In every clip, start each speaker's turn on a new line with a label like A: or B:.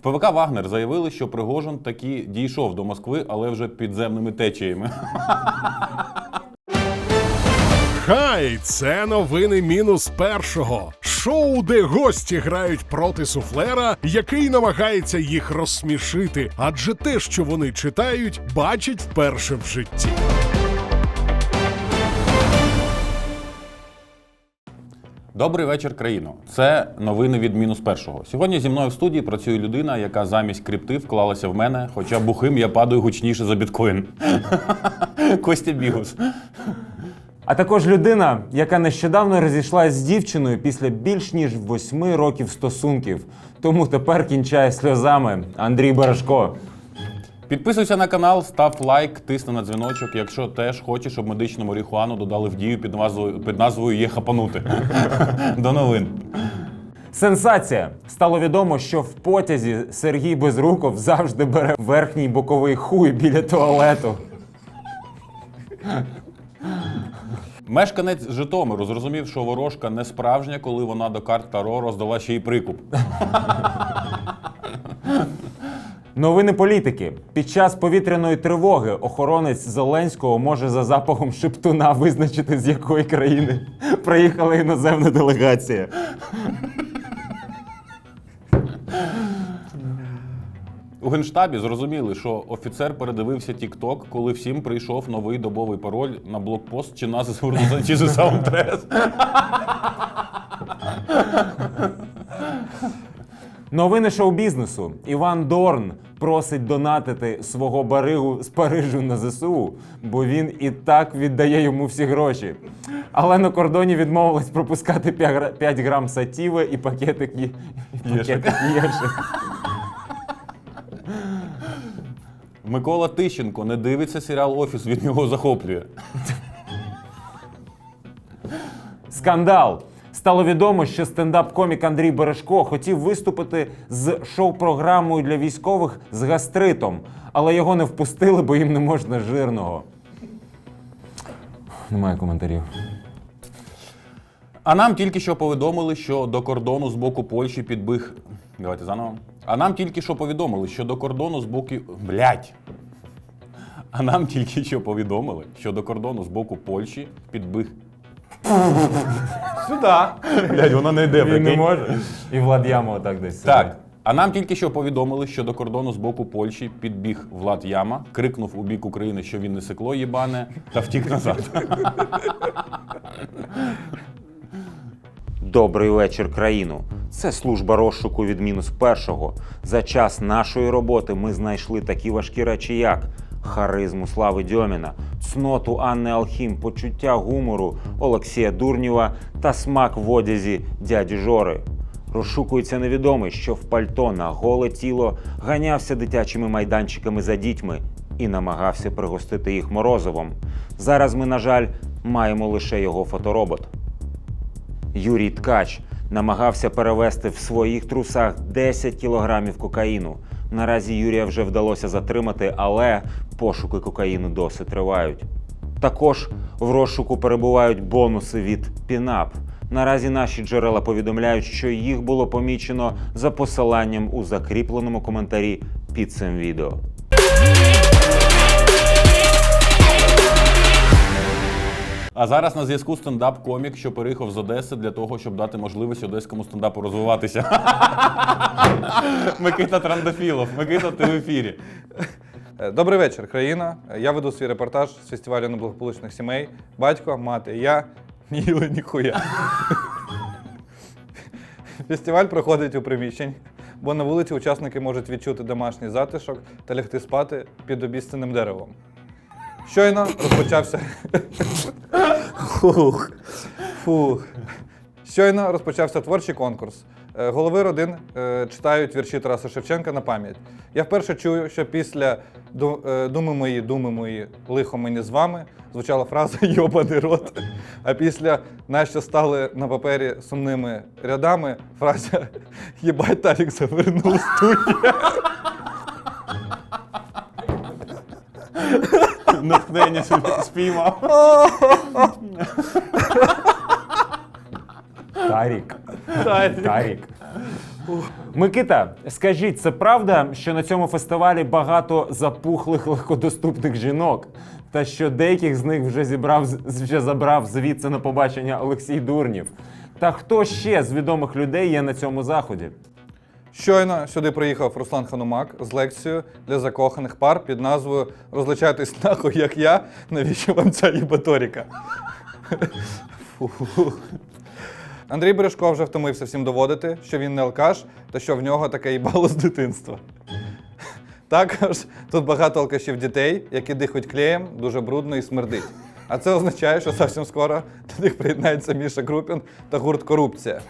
A: В ПВК Вагнер заявили, що Пригожин таки дійшов до Москви, але вже підземними течіями.
B: Хай, це новини мінус першого. Шоу, де гості грають проти суфлера, який намагається їх розсмішити, адже те, що вони читають, бачать вперше в житті.
A: Добрий вечір, країно. Це новини від мінус першого. Сьогодні зі мною в студії працює людина, яка замість крипти вклалася в мене, хоча бухим я падаю гучніше за біткоін. Костя Бігус.
C: А також людина, яка нещодавно розійшлась з дівчиною після більш ніж восьми років стосунків. Тому тепер кінчає сльозами Андрій Барашко.
A: Підписуйся на канал, став лайк, тисни на дзвіночок, якщо теж хочеш, щоб медичну марихуану додали в дію під назвою, під назвою є хапанути. До новин.
C: Сенсація! Стало відомо, що в потязі Сергій Безруков завжди бере верхній боковий хуй біля туалету.
A: Мешканець Житомиру зрозумів, що ворожка не справжня, коли вона до карт Таро роздала ще й прикуп.
C: Новини політики. Під час повітряної тривоги охоронець Зеленського може за запахом шептуна визначити, з якої країни приїхала іноземна делегація.
A: У генштабі зрозуміли, що офіцер передивився TikTok, коли всім прийшов новий добовий пароль на блокпост чи на чи за саундтрес.
C: Новини шоу-бізнесу. Іван Дорн просить донатити свого баригу з Парижу на ЗСУ, бо він і так віддає йому всі гроші. Але на кордоні відмовились пропускати 5 грам сатіви і пакетик, є...
A: Микола Тищенко не дивиться серіал Офіс, він його захоплює.
C: Скандал. Стало відомо, що стендап-комік Андрій Бережко хотів виступити з шоу-програмою для військових з гастритом, але його не впустили, бо їм не можна жирного. Немає коментарів.
A: А нам тільки що повідомили, що до кордону з боку Польщі підбіг. Давайте заново. А нам тільки що повідомили, що до кордону з боку. Блять. А нам тільки що повідомили, що до кордону з боку Польщі підбіг. Сюди. Блять, вона не йде.
C: Він не
A: прикинь.
C: може. І Влад Яма отак десь.
A: Так. А нам тільки що повідомили, що до кордону з боку Польщі підбіг Влад Яма, крикнув у бік України, що він не сикло їбане, та втік назад.
D: Добрий вечір, країну. Це служба розшуку від мінус першого. За час нашої роботи ми знайшли такі важкі речі, як харизму Слави Дьоміна, цноту Анни Алхім, почуття гумору Олексія Дурнєва та смак в одязі дяді Жори. Розшукується невідомий, що в пальто на голе тіло ганявся дитячими майданчиками за дітьми і намагався пригостити їх морозивом. Зараз ми, на жаль, маємо лише його фоторобот. Юрій Ткач намагався перевезти в своїх трусах 10 кілограмів кокаїну. Наразі Юрія вже вдалося затримати, але пошуки кокаїну досі тривають. Також в розшуку перебувають бонуси від Пінап. Наразі наші джерела повідомляють, що їх було помічено за посиланням у закріпленому коментарі під цим відео.
A: А зараз на зв'язку стендап-комік, що переїхав з Одеси для того, щоб дати можливість одеському стендапу розвиватися. Микита Трандофілов. Микита, ти в ефірі.
E: Е, Добрий вечір, країна. Я веду свій репортаж з фестивалю неблагополучних сімей. Батько, мати, я не їли ніхуя. Фестиваль проходить у приміщенні, бо на вулиці учасники можуть відчути домашній затишок та лягти спати під обіцяним деревом. Щойно розпочався. Фух. Фух. Щойно розпочався творчий конкурс. Е, Голови родин е, читають вірші Тараса Шевченка на пам'ять. Я вперше чую, що після е, думи мої, думи мої, лихо мені з вами звучала фраза Йобаний рот. А після нащо стали на папері сумними рядами фраза Єбать Тарік завернув студію.
A: Натхнення спіймав.
C: Тарік.
E: Тарік.
C: Тарік. Микита, скажіть, це правда, що на цьому фестивалі багато запухлих легкодоступних жінок, та що деяких з них вже зібрав вже забрав звідси на побачення Олексій Дурнів? Та хто ще з відомих людей є на цьому заході?
E: Щойно сюди приїхав Руслан Ханумак з лекцією для закоханих пар під назвою Розлучайтесь нахуй, як я. Навіщо вам ця їбаторіка? Андрій Бережко вже втомився всім доводити, що він не алкаш та що в нього таке їбало з дитинства. Також тут багато алкашів дітей, які дихають клеєм, дуже брудно і смердить. А це означає, що зовсім скоро до них приєднається Міша Крупін та гурт Корупція.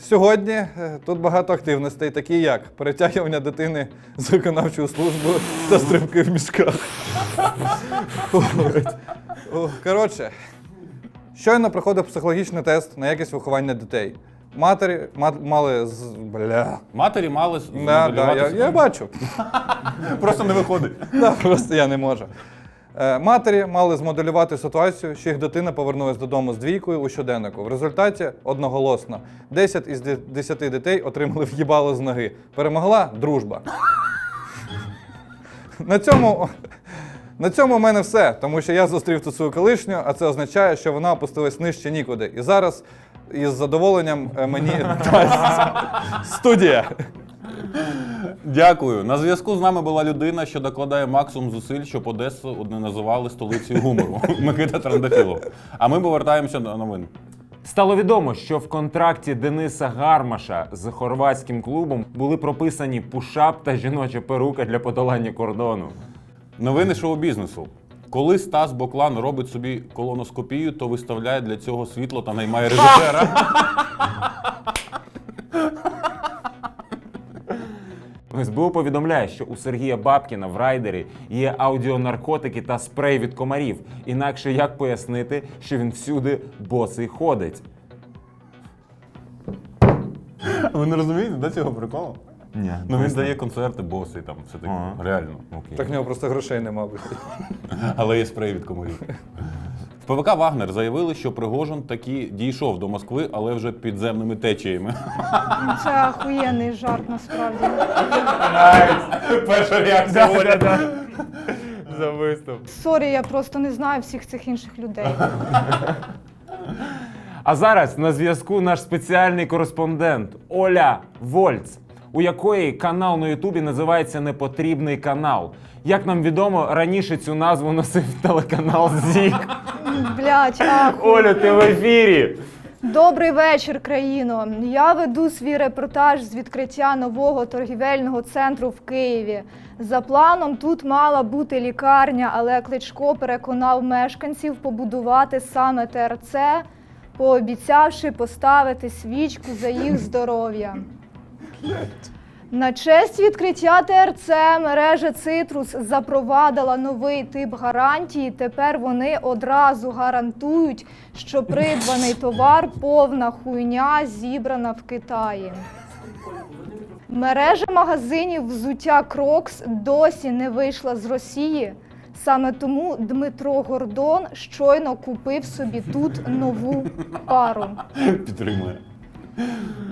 E: Сьогодні е, тут багато активностей, такі як перетягування дитини з виконавчою службою та стрибки в мішках. Коротше, щойно проходив психологічний тест на якість виховання дітей. Матері ма- мали з. Бля.
A: Матері мали з-
E: Да, да, я, я бачу.
A: Просто не виходить.
E: Да, просто я не можу. Е, Матері мали змоделювати ситуацію, що їх дитина повернулась додому з двійкою у щоденнику. В результаті одноголосно 10 із 10 дітей отримали в'їбало з ноги. Перемогла дружба. На цьому, на цьому в мене все, тому що я зустрів тут свою колишню, а це означає, що вона опустилась нижче нікуди. І зараз із задоволенням е, мені дасть студія.
A: Дякую. На зв'язку з нами була людина, що докладає максимум зусиль, щоб Одесу не називали столицею гумору. Микита Трандафілов. А ми повертаємося до новин.
C: Стало відомо, що в контракті Дениса Гармаша з хорватським клубом були прописані пушап та жіноча перука для подолання кордону.
A: Новини шоу-бізнесу. Коли Стас Боклан робить собі колоноскопію, то виставляє для цього світло та наймає режисера.
C: СБУ повідомляє, що у Сергія Бабкіна в райдері є аудіонаркотики та спрей від комарів. Інакше як пояснити, що він всюди босий ходить?
A: Ви не розумієте, до цього приколу?
C: Ні.
A: Ну він дає концерти, боси, там все таке.
C: Ага.
A: Реально.
E: Так в нього просто грошей нема. блядь.
A: Але є спрей від комарів. ПВК Вагнер заявили, що Пригожин таки дійшов до Москви, але вже підземними течіями.
F: Це охуєнний жарт насправді.
A: Перша реакція уряду.
C: За виступ.
F: Сорі, я просто не знаю всіх цих інших людей.
C: А зараз на зв'язку наш спеціальний кореспондент Оля Вольц, у якої канал на Ютубі називається Непотрібний канал. Як нам відомо, раніше цю назву носив телеканал ЗІК.
F: Блять.
C: Оля, ти в ефірі.
F: Добрий вечір, країно. Я веду свій репортаж з відкриття нового торгівельного центру в Києві. За планом тут мала бути лікарня, але Кличко переконав мешканців побудувати саме ТРЦ, пообіцявши поставити свічку за їх здоров'я. На честь відкриття ТРЦ мережа Цитрус запровадила новий тип гарантії. Тепер вони одразу гарантують, що придбаний товар повна хуйня зібрана в Китаї. Мережа магазинів взуття Крокс досі не вийшла з Росії. Саме тому Дмитро Гордон щойно купив собі тут нову пару.
A: Підтримує.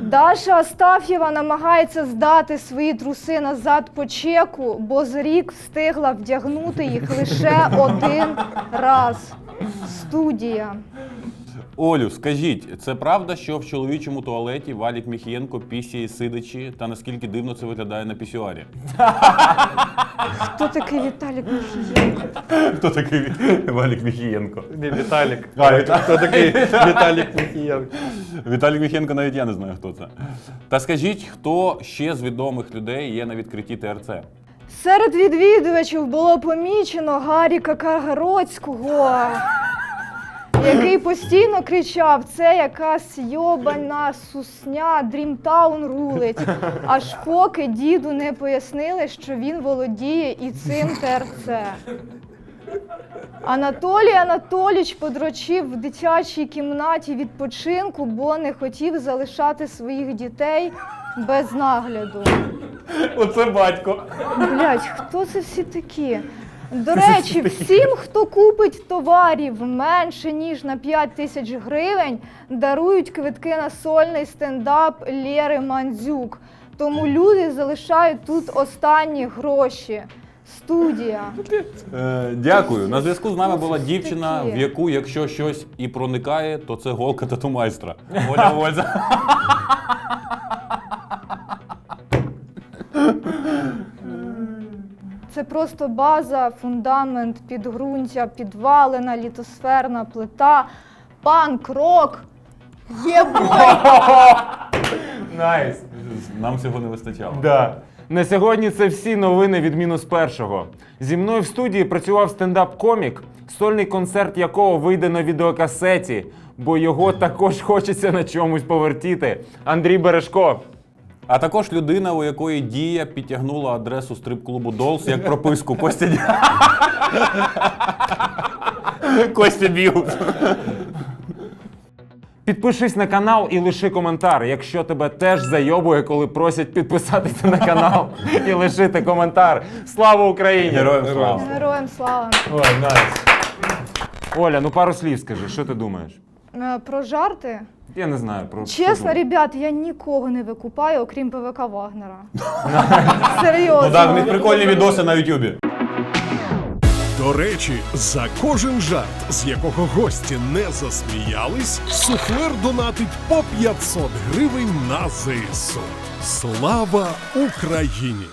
F: Даша Астаф'єва намагається здати свої труси назад по чеку, бо за рік встигла вдягнути їх лише один раз. Студія.
A: Олю, скажіть, це правда, що в чоловічому туалеті Валік Міхієнко пісяє сидячи, та наскільки дивно це виглядає на пісюарі?
F: Хто такий Віталік Міхієнко?
A: Хто такий Валік Міхієнко?
E: Не Віталік.
A: А, Віта-
E: Хто такий Віталік Міхієнко?
A: Віталік Міхієнко навіть я не знаю, хто це. Та скажіть, хто ще з відомих людей є на відкритті ТРЦ?
F: Серед відвідувачів було помічено Гаріка Каргородського, який постійно кричав: це якась йобана сусня, Дрімтаун рулить. Аж поки діду не пояснили, що він володіє і цим ТРЦ. Анатолій Анатоліч подрочив в дитячій кімнаті відпочинку, бо не хотів залишати своїх дітей без нагляду.
A: Оце батько.
F: Блять, хто це всі такі? До речі, всім, хто купить товарів менше ніж на 5 тисяч гривень, дарують квитки на сольний стендап Лєри Мандзюк. Тому люди залишають тут останні гроші. Студія.
A: Е, дякую. На зв'язку з нами була дівчина, в яку, якщо щось і проникає, то це голка тату майстра. Оля Вольза.
F: Це просто база, фундамент, підґрунтя, підвалина, літосферна плита, панк-рок. Єбой!
C: Найс.
A: Нам цього не вистачало.
C: Да. На сьогодні це всі новини від мінус першого. Зі мною в студії працював стендап-комік, сольний концерт якого вийде на відеокасеті, бо його також хочеться на чомусь повертіти. Андрій Бережко.
A: А також людина, у якої дія підтягнула адресу стрип-клубу Долс як прописку. Костя Дя- Костя Біус.
C: Підпишись на канал і лиши коментар, якщо тебе теж зайобує, коли просять підписатися на канал і лишити коментар. Слава Україні!
A: Героям слава.
F: Героям слава.
C: Ой, найс. Оля, ну пару слів скажи, що ти думаєш?
F: Е, Про жарти.
C: Я не знаю про
F: Чесно,
C: що
F: ребят, я нікого не викупаю, окрім ПВК Вагнера. Серйозно.
A: Ну так, в них прикольні відоси на Ютубі.
B: До речі, за кожен жарт, з якого гості не засміялись, суфлер донатить по 500 гривень на ЗСУ. Слава Україні!